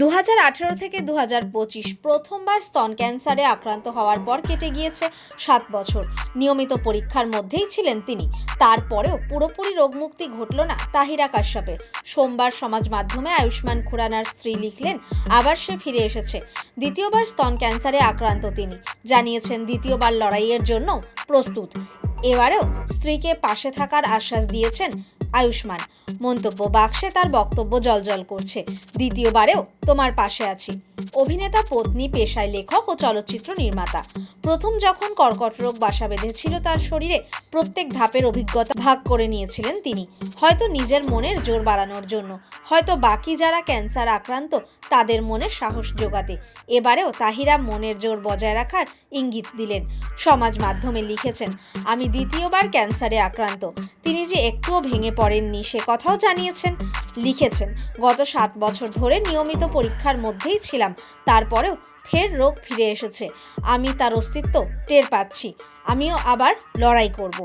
দু হাজার আঠেরো থেকে দু হাজার পঁচিশ প্রথমবার স্তন ক্যান্সারে আক্রান্ত হওয়ার পর কেটে গিয়েছে সাত বছর। নিয়মিত পরীক্ষার মধ্যেই ছিলেন তিনি। তারপরেও পুরোপুরি রোগমুক্তি ঘটল না তাহিরা কাশ্যপের। সোমবার সমাজ মাধ্যমে আয়ুষ্মান খুরানার স্ত্রী লিখলেন, আবার সে ফিরে এসেছে। দ্বিতীয়বার স্তন ক্যান্সারে আক্রান্ত তিনি। জানিয়েছেন, দ্বিতীয়বার লড়াইয়ের জন্য প্রস্তুত। এবারেও স্ত্রীকে পাশে থাকার আশ্বাস দিয়েছেন আয়ুষ্মান। মন্তব্য বাক্সে তার বক্তব্য জলজল করছে। দ্বিতীয়বারেও তোমার পাশে আছি। অভিনেতা, পত্নী, পেশায় লেখক ও চলচ্চিত্র নির্মাতা। প্রথম যখন কর্কট রোগ বাসা বেঁধেছিল তার শরীরে প্রত্যেক ধাপের অভিজ্ঞতা ভাগ করে নিয়েছিলেন তিনি। হয়তো নিজের মনের জোর বাড়ানোর জন্য। হয়তো বাকি যারা ক্যান্সার আক্রান্ত তাদের মনে সাহস যোগাতে এবারেও তাহিরা মনের জোর বজায় রাখার ইঙ্গিত দিলেন। সমাজ মাধ্যমে লিখেছেন, আমি দ্বিতীয়বার ক্যান্সারে আক্রান্ত। তিনি যে একটুও ভেঙে পড়েননি সে কথাও জানিয়েছেন। লিখেছেন, গত সাত বছর ধরে নিয়মিত পরীক্ষার মধ্যেই ছিলাম। তারপরেও ফের রোগ ফিরে এসেছে। আমি তার অস্তিত্ব টের পাচ্ছি। আমিও আবার লড়াই করব।